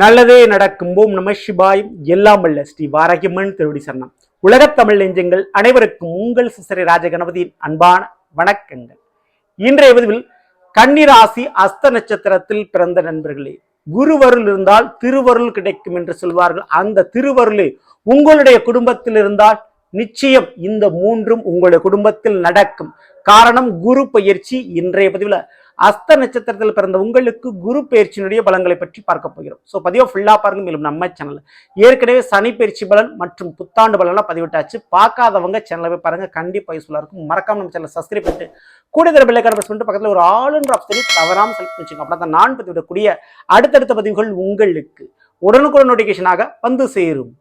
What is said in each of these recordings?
நல்லதே நடக்கும். ஓம் நம சிவாயும் எல்லாம் வல்ல ஸ்ரீ வாரகிமன் திருவடி சரணம். உலகத் தமிழ் நெஞ்சங்கள் அனைவருக்கும் உங்கள் சிசரி ராஜகணபதியின் அன்பான வணக்கங்கள். இன்றைய பதிவில் கன்னிராசி அஸ்த நட்சத்திரத்தில் பிறந்த நண்பர்களே குருவருள் இருந்தால் திருவருள் கிடைக்கும் என்று சொல்வார்கள். அந்த திருவருளே உங்களுடைய குடும்பத்தில் இருந்தால் நிச்சயம் இந்த மூன்றும் உங்களுடைய குடும்பத்தில் நடக்கும். காரணம் குரு பயிற்சி இன்றைய பதிவில் அஸ்த நட்சத்திரத்தில் பிறந்த உங்களுக்கு குரு பயிற்சியினுடைய பலன்களை பற்றி பார்க்க போகிறோம். ஸோ பதிவை ஃபுல்லாக பாருங்க. மேலும் நம்ம சேனல் ஏற்கனவே சனி பயிற்சி பலன் மற்றும் புத்தாண்டு பலன்லாம் பதிவிட்டாச்சு. பார்க்காதவங்க சேனலை போய் பாருங்க. கண்டிப்பாக யூஸ்ஃபுல்லாக இருக்கும். மறக்காம நம்ம சேனலை சப்ஸ்கிரைப் பண்ணிட்டு கூடுதல் பெல்லைக்கான பிரஸ் பண்ணிட்டு பக்கத்தில் ஒரு ஆளுன்ற ஆப்ஷனை தவறாமல் செலக்ட் வச்சுக்கோங்க. அப்படின்னா தான் நான் பதிவிடக்கூடிய அடுத்தடுத்த பதிவுகள் உங்களுக்கு. உடனுக்குடன் நோட்டிஃபிகேஷனாக வந்து சேரும்.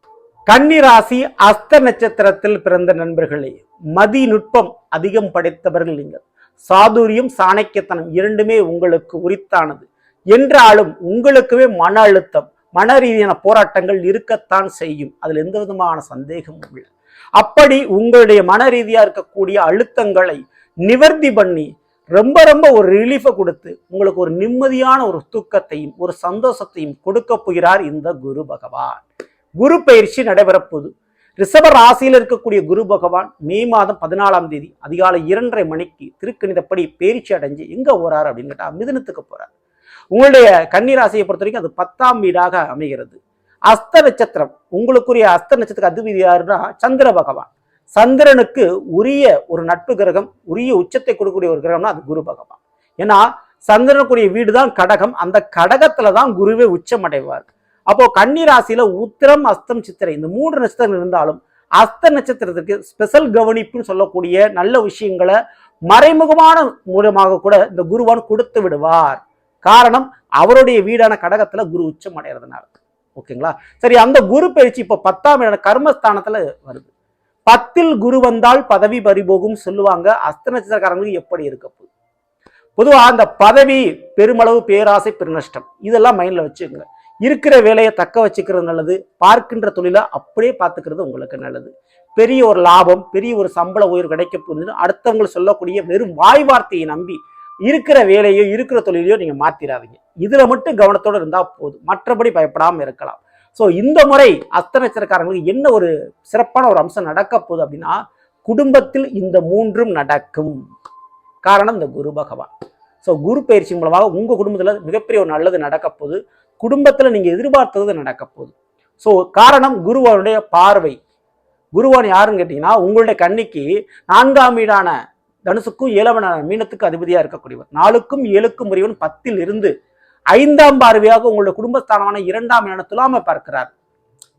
கன்னிராசி அஸ்த நட்சத்திரத்தில் பிறந்த நண்பர்களே மதி நுட்பம் அதிகம் படைத்தவர்கள் நீங்கள். சாதுரியம் சாணக்கியத்தனம் இரண்டுமே உங்களுக்கு உரித்தானது. என்றாலும் உங்களுக்குவே மன அழுத்தம் மன ரீதியான போராட்டங்கள் இருக்கத்தான் செய்யும். அதில் எந்த விதமான சந்தேகமும் இல்லை. அப்படி உங்களுடைய மன ரீதியாக இருக்கக்கூடிய அழுத்தங்களை நிவர்த்தி பண்ணி ரொம்ப ரொம்ப ஒரு ரிலீஃபை கொடுத்து உங்களுக்கு ஒரு நிம்மதியான ஒரு தூக்கத்தையும் ஒரு சந்தோஷத்தையும் கொடுக்க போகிறார் இந்த குரு பகவான். குரு பயிற்சி நடைபெறப்போகுது ரிஷப ராசியில் இருக்கக்கூடிய குரு பகவான் மே மாதம் பதினாலாம் தேதி அதிகாலை இரண்டரை மணிக்கு திருக்கணிதப்படி பயிற்சி அடைஞ்சு எங்கே போகிறார் அப்படின்னு கேட்டால் மிதுனத்துக்கு போகிறார் உங்களுடைய கன்னிராசியை பொறுத்த வரைக்கும் அது பத்தாம் வீடாக அமைகிறது. அஸ்த நட்சத்திரம் உங்களுக்குரிய அஸ்த நட்சத்திரத்துக்கு அதிபதி யாருன்னா சந்திர பகவான். சந்திரனுக்கு உரிய ஒரு நட்பு கிரகம் உரிய உச்சத்தை கொடுக்கக்கூடிய ஒரு கிரகம்னா அது குரு பகவான். ஏன்னா சந்திரனுக்குரிய வீடு தான் கடகம் அந்த கடகத்துல தான் குருவே உச்சம் அடைவார் அப்போ கன்னி ராசியில உத்திரம் அஸ்தம் சித்திரை. இந்த மூன்று நட்சத்திரம் இருந்தாலும் அஸ்த நட்சத்திரத்திற்கு ஸ்பெஷல் கவனிப்புன்னு சொல்லக்கூடிய நல்ல விஷயங்களை மறைமுகமான மூலமாக கூட இந்த குருவான் கொடுத்து விடுவார். காரணம் அவருடைய வீடான கடகத்துல குரு உச்சம் அடைகிறதுனால ஓகேங்களா? சரி அந்த குரு பயிற்சி இப்போ பத்தாம் இடம் கர்மஸ்தானத்துல வருது. பத்தில் குரு வந்தால் பதவி பறிபோகும் சொல்லுவாங்க. அஸ்த நட்சத்திரக்காரங்களுக்கு எப்படி இருக்க போகுது பொதுவா அந்த பதவி பெருமளவு பேராசை பெருநஷ்டம். இதெல்லாம் மைண்ட்ல வச்சுக்கோங்க. இருக்கிற வேலையை தக்க வச்சுக்கிறது நல்லது பார்க்கின்ற தொழிலை அப்படியே பார்த்துக்கிறது உங்களுக்கு நல்லது. பெரிய ஒரு லாபம் பெரிய ஒரு சம்பள உயர்வு கிடைக்க போகுதுன்னு அடுத்தவங்க சொல்லக்கூடிய வெறும் வாய் வார்த்தையை நம்பி இருக்கிற வேலையோ இருக்கிற தொழிலையோ நீங்கள் மாற்றிடாதீங்க இதில் மட்டும் கவனத்தோடு இருந்தால் போதும். மற்றபடி பயப்படாமல் இருக்கலாம். ஸோ இந்த முறை அஸ்த நட்சத்திரக்காரங்களுக்கு என்ன ஒரு சிறப்பான ஒரு அம்சம் நடக்க போகுது அப்படின்னா குடும்பத்தில் இந்த மூன்றும் நடக்கும். காரணம் இந்த குரு பகவான். ஸோ குரு பயிற்சி மூலமாக உங்கள் குடும்பத்தில் மிகப்பெரிய ஒரு நல்லது நடக்க போகுது. குடும்பத்தில் நீங்கள் எதிர்பார்த்தது நடக்க போகுது. ஸோ காரணம் குருவனுடைய பார்வை. குருவான் யாருன்னு கேட்டிங்கன்னா உங்களுடைய கண்ணிக்கு நான்காம் வீடான தனுசுக்கும் ஏழவனான மீனத்துக்கு அதிபதியாக இருக்கக்கூடியவர். நாலுக்கும் ஏழுக்கும் உரியவன் பத்தில் இருந்து ஐந்தாம் பார்வையாக உங்களுடைய குடும்பஸ்தானமான இரண்டாம் இடம் துலாமை பார்க்கிறார்.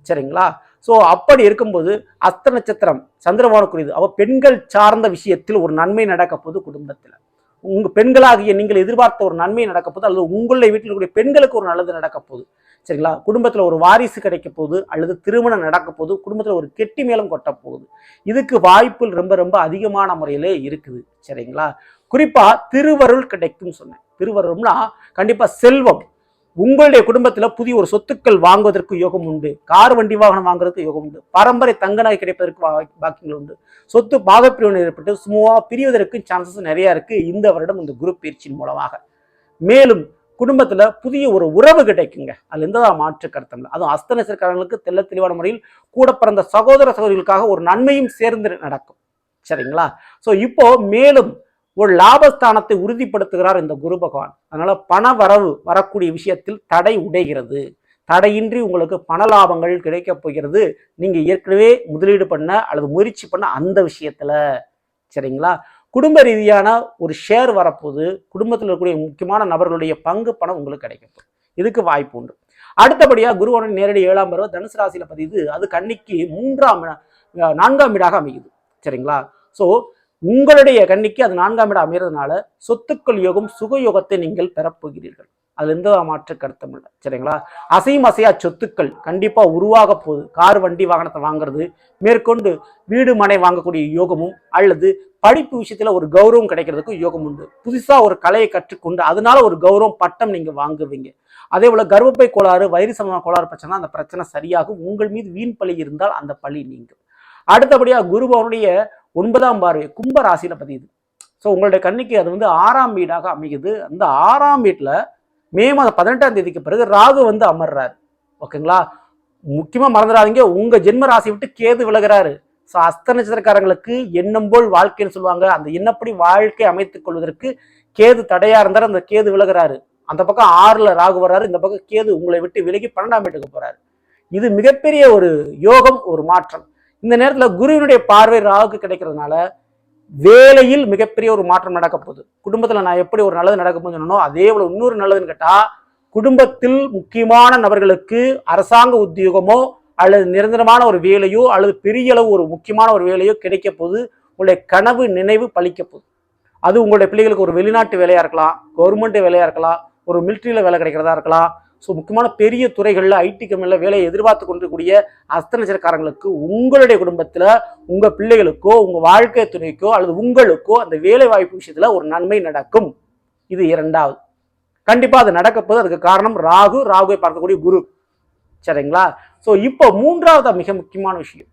சரிங்களா? ஸோ அப்படி இருக்கும்போது அஸ்த நட்சத்திரம் சந்திரபானுக்குரியது. அவள் பெண்கள் சார்ந்த விஷயத்தில் ஒரு நன்மை நடக்க போது குடும்பத்தில். உங்க பெண்களாகிய நீங்கள் எதிர்பார்த்த ஒரு நன்மை நடக்க போகுது அல்லது உங்களுடைய வீட்டில் இருக்கக்கூடிய பெண்களுக்கு ஒரு நல்லது நடக்க போகுது சரிங்களா? குடும்பத்தில் ஒரு வாரிசு கிடைக்க போகுது அல்லது திருமணம் நடக்க போகுது குடும்பத்தில் ஒரு கெட்டி மேலும் கொட்ட போகுது இதுக்கு வாய்ப்புகள் ரொம்ப ரொம்ப அதிகமான முறையிலே இருக்குது. சரிங்களா? குறிப்பாக திருவருள் கிடைக்கும் சொன்னேன். திருவருள்னா கண்டிப்பாக செல்வம். உங்களுடைய குடும்பத்தில் புதிய ஒரு சொத்துக்கள் வாங்குவதற்கு யோகம் உண்டு. கார் வண்டி வாகனம் வாங்குறதுக்கு யோகம் உண்டு. பரம்பரை தங்க நகை கிடைப்பதற்கு பாக்கியங்கள் உண்டு. சொத்து பாகப்பிரிவினை ஏற்பட்டு சுமூகா பிரிவதற்கு சான்சஸ் நிறையா இருக்கு. இந்த வருடம் இந்த குரு பயிற்சியின் மூலமாக. மேலும் குடும்பத்தில் புதிய ஒரு உறவு கிடைக்குங்க. அதுல எந்த மாற்று கருத்தம் இல்லை அதுவும் அஸ்த தெல்ல தெளிவான முறையில் கூட பிறந்த சகோதர சகோதரிகளுக்காக ஒரு நன்மையும் சேர்ந்து நடக்கும். சரிங்களா? ஸோ இப்போ மேலும் ஒரு லாபஸ்தானத்தை உறுதிப்படுத்துகிறார் இந்த குரு பகவான். அதனால பண வரவு வரக்கூடிய விஷயத்தில் தடை உடைகிறது. தடையின்றி உங்களுக்கு பண லாபங்கள் கிடைக்கப் போகிறது. நீங்க ஏற்கனவே முதலீடு பண்ண அல்லது முயற்சி பண்ண அந்த விஷயத்துல. சரிங்களா? குடும்ப ரீதியான ஒரு ஷேர் வரப்போது குடும்பத்தில் இருக்கக்கூடிய முக்கியமான நபர்களுடைய பங்கு பணம் உங்களுக்கு கிடைக்கும் இதுக்கு வாய்ப்பு உண்டு. அடுத்தபடியாக குருவனின் நேரடி ஏழாம் பருவ தனுசு ராசியில் பதியுது. அது கண்ணிக்கு மூன்றாம் நான்காம் வீடாக அமையுது. சரிங்களா? ஸோ உங்களுடைய கன்னிக்கு அது நான்காம் இடம் அமைகிறதுனால சொத்துக்கள் யோகம் சுக யோகத்தை நீங்கள் பெறப்போகிறீர்கள் அதுல எந்த மாற்று கருத்தும் இல்லை. சரிங்களா? அசையும் அசையா சொத்துக்கள் கண்டிப்பா உருவாக போகுது. கார் வண்டி வாகனத்தை வாங்குறது மேற்கொண்டு வீடு மனை வாங்கக்கூடிய யோகமும் அல்லது படிப்பு விஷயத்துல ஒரு கௌரவம் கிடைக்கிறதுக்கு யோகம் உண்டு. புதுசா ஒரு கலையை கற்றுக்கொண்டு அதனால ஒரு கௌரவம் பட்டம் நீங்க வாங்குவீங்க. அதே போல கர்ப்பப்பை கோளாறு வயிறு சம்பந்தமான கோளாறு பிரச்சனை அந்த பிரச்சனை சரியாகும். உங்கள் மீது வீண் பழி இருந்தால் அந்த பழி நீங்கும். அடுத்தபடியா குருபவனுடைய ஒன்பதாம் பார்வை கும்ப ராசியில் பதியுது. ஸோ உங்களுடைய கண்ணிக்கு அது வந்து ஆறாம் வீடாக அமையுது. அந்த ஆறாம் வீட்டில் மே மாதம் பதினெட்டாம் தேதிக்கு பிறகு ராகு வந்து அமர்றார். ஓகேங்களா? முக்கியமாக மறந்துடாதீங்க. உங்கள் ஜென்ம ராசி விட்டு கேது விலகுறாரு. ஸோ அஸ்த நட்சத்திரக்காரங்களுக்கு எண்ணம் போல் வாழ்க்கைன்னு சொல்லுவாங்க. அந்த எண்ணப்படி வாழ்க்கை அமைத்துக் கொள்வதற்கு கேது தடையா இருந்தார். அந்த கேது விலகுறாரு. அந்த பக்கம் ஆறுல ராகு வர்றாரு. இந்த பக்கம் கேது உங்களை விட்டு விலகி பன்னெண்டாம் வீட்டுக்கு போறாரு. இது மிகப்பெரிய ஒரு யோகம் ஒரு மாற்றம். இந்த நேரத்தில் குருவினுடைய பார்வை ராகுக்கு கிடைக்கிறதுனால வேலையில் மிகப்பெரிய ஒரு மாற்றம் நடக்க போகுது. குடும்பத்தில் நான் எப்படி ஒரு நல்லது நடக்க போகுதுன்னு அதே போல இன்னொரு நல்லதுன்னு கேட்டால் குடும்பத்தில் முக்கியமான நபர்களுக்கு அரசாங்க உத்தியோகமோ அல்லது நிரந்தரமான ஒரு வேலையோ அல்லது பெரிய அளவு ஒரு முக்கியமான ஒரு வேலையோ கிடைக்க போது உங்களுடைய கனவு நினைவு பழிக்க போகுது. அது உங்களுடைய பிள்ளைகளுக்கு ஒரு வெளிநாட்டு வேலையாக இருக்கலாம் கவர்மெண்ட் வேலையாக இருக்கலாம் ஒரு மிலிட்ரியில் வேலை கிடைக்கிறதா இருக்கலாம் ஸோ முக்கியமான பெரிய துறைகளில் ஐடி கம்பெனியில் வேலையை எதிர்பார்த்து கொண்டிருக்கூடிய அஸ்தநட்சத்திரக்காரங்களுக்கு உங்களுடைய குடும்பத்தில் உங்கள் பிள்ளைகளுக்கோ உங்கள் வாழ்க்கை துணைக்கோ அல்லது உங்களுக்கோ அந்த வேலை வாய்ப்பு விஷயத்தில் ஒரு நன்மை நடக்கும். இது இரண்டாவது. கண்டிப்பாக அது நடக்கப்போது அதுக்கு காரணம் ராகு. ராகுவை பார்க்கக்கூடிய குரு. சரிங்களா? ஸோ இப்போ மூன்றாவது மிக முக்கியமான விஷயம்.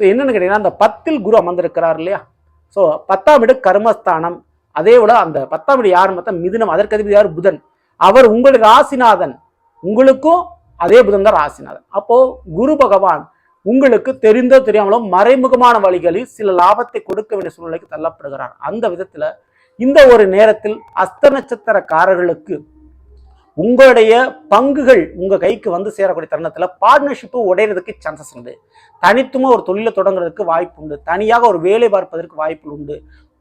ஸோ என்னென்னு கேட்டீங்கன்னா அந்த பத்தில் குரு அமர்ந்திருக்கிறார் இல்லையா? ஸோ பத்தாம் வீடு கர்மஸ்தானம். அதே விட அந்த பத்தாம் வீடு யார் பார்த்தா மிதுனம். அதற்கு அதிபதி யார்? புதன். அவர் உங்களுக்கு ஆசிநாதன் உங்களுக்கும் அதே புதன் தான் ராசிநாதன். அப்போ குரு பகவான் உங்களுக்கு தெரிந்தோ தெரியாமலோ மறைமுகமான வழிகளில் சில லாபத்தை கொடுக்க வேண்டிய சூழ்நிலைக்கு தள்ளப்படுகிறார். அந்த விதத்தில் இந்த ஒரு நேரத்தில் அஸ்த நட்சத்திரக்காரர்களுக்கு உங்களுடைய பங்குகள் உங்கள் கைக்கு வந்து சேரக்கூடிய தருணத்தில் பார்ட்னர்ஷிப்பு உடையிறதுக்கு சான்சஸ் உண்டு. தனித்துவமா ஒரு தொழிலை தொடங்குறதுக்கு வாய்ப்பு உண்டு. தனியாக ஒரு வேலை பார்ப்பதற்கு வாய்ப்பு உண்டு.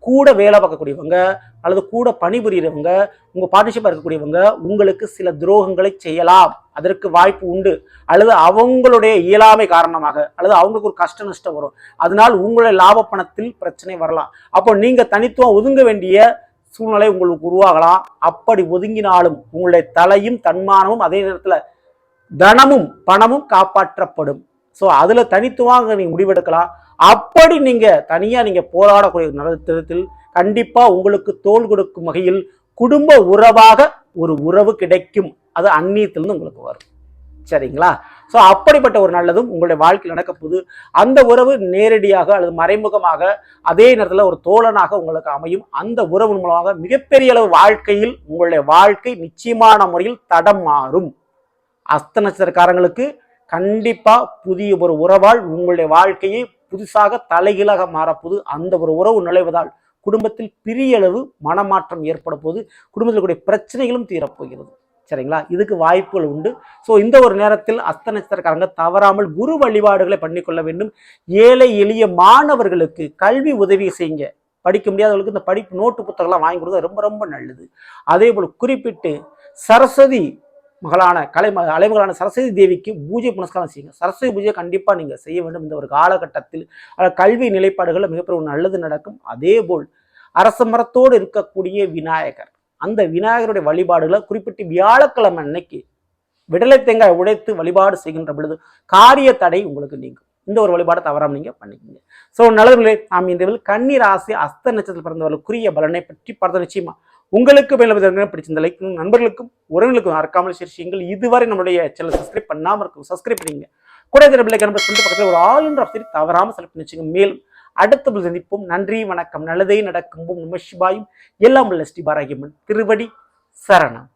கூட வேலை பார்க்கக்கூடியவங்க அல்லது கூட பணிபுரியறவங்க உங்கள் பார்ட்னர்ஷிப்பாக இருக்கக்கூடியவங்க உங்களுக்கு சில துரோகங்களை செய்யலாம். அதற்கு வாய்ப்பு உண்டு. அல்லது அவங்களுடைய இயலாமை காரணமாக அல்லது அவங்களுக்கு ஒரு கஷ்ட நஷ்டம் வரும். அதனால் உங்களுடைய லாப பணத்தில் பிரச்சனை வரலாம். அப்போ நீங்கள் தனித்துவம் ஒதுங்க வேண்டிய சூழ்நிலை உங்களுக்கு உருவாகலாம். அப்படி ஒதுங்கினாலும் உங்களுடைய தலையும் தன்மானமும் அதே நேரத்தில் தனமும் பணமும் காப்பாற்றப்படும். ஸோ அதில் தனித்துவமாக நீங்கள் முடிவெடுக்கலாம். அப்படி நீங்க தனியா நீங்க போராடக்கூடிய நேரத்தில் கண்டிப்பா உங்களுக்கு தோல் கொடுக்கும் வகையில் குடும்ப உறவாக ஒரு உறவு கிடைக்கும். அது அந்நியத்திலிருந்து உங்களுக்கு வரும். சரிங்களா? ஸோ அப்படிப்பட்ட ஒரு நல்லதும் உங்களுடைய வாழ்க்கையில் நடக்க போகுது. அந்த உறவு நேரடியாக அல்லது மறைமுகமாக அதே நேரத்தில் ஒரு தோழனாக உங்களுக்கு அமையும். அந்த உறவு மூலமாக மிகப்பெரிய அளவு வாழ்க்கையில் உங்களுடைய வாழ்க்கை நிச்சயமான முறையில் தடம் மாறும். அஸ்த நட்சத்திரக்காரங்களுக்கு கண்டிப்பாக புதிய ஒரு உறவால் உங்களுடைய வாழ்க்கையை புதுசாக தலைகீழாக மாறப்போது அந்த ஒரு உறவு நுழைவதால் குடும்பத்தில் பெரிய அளவு மனமாற்றம் ஏற்பட போது குடும்பத்தில் கூடிய பிரச்சனைகளும் தீரப்போகிறது. சரிங்களா? இதுக்கு வாய்ப்புகள் உண்டு. ஸோ இந்த ஒரு நேரத்தில் அஸ்த நட்சத்திரக்காரங்க தவறாமல் குரு வழிபாடுகளை பண்ணிக்கொள்ள வேண்டும். ஏழை எளிய மாணவர்களுக்கு கல்வி உதவி செய்யுங்க. படிக்க முடியாதவர்களுக்கு இந்த படிப்பு நோட்டு புத்தகம்லாம் வாங்கி கொடுத்தா ரொம்ப ரொம்ப நல்லது. அதே போல் குறிப்பிட்டு சரஸ்வதி மகளான கலை அலைமகளான சரஸ்வதி தேவிக்கு பூஜை புனஸ்காரம் செய்யுங்க. சரஸ்வதி பூஜையை கண்டிப்பாக நீங்கள் செய்ய வேண்டும். இந்த ஒரு காலகட்டத்தில் கல்வி நிலைப்பாடுகளில் மிகப்பெரிய ஒரு நல்லது நடக்கும். அதே போல் அரச மரத்தோடு இருக்கக்கூடிய விநாயகர் அந்த விநாயகருடைய வழிபாடுகளை குறிப்பிட்டு வியாழக்கிழமை அன்னைக்கு விடலை தேங்காய் உடைத்து வழிபாடு செய்கின்ற பொழுது காரிய தடை உங்களுக்கு நீங்கும். இந்த ஒரு வழிபாடை தவறாம நீங்கள் பண்ணிக்கோங்க. ஸோ நல்லவர்களே நாம் இந்த கன்னி ராசி அஸ்த நட்சத்திரத்தில் பிறந்தவர்களுக்குரிய பலனை பற்றி பார்த்த நிச்சயமா உங்களுக்கு மேலே பிடிச்சிருந்த லைக் நண்பர்களுக்கும் உறவுகளுக்கும் மறக்காமல் ஷேர் செய்யுங்கள். இதுவரை நம்மளுடைய சேனல் சப்ஸ்கிரைப் பண்ணாமல் இருக்கும் சப்ஸ்கிரைப் பண்ணிங்க கூட இதில் பிள்ளை கணபர் சொல்லிட்டு பக்கத்தில் ஒரு ஆல் என்ற ஆப்ஷனை தவறாமல் செலக்ட் பண்ணி வச்சுங்க. மேலும் அடுத்த போது சந்திப்போம். நன்றி வணக்கம். நல்லதே நடக்கும். நம சிவாயும். எல்லாம் உள்ள ஸ்ரீ பாராகியம்மன். திருவடி சரணம்.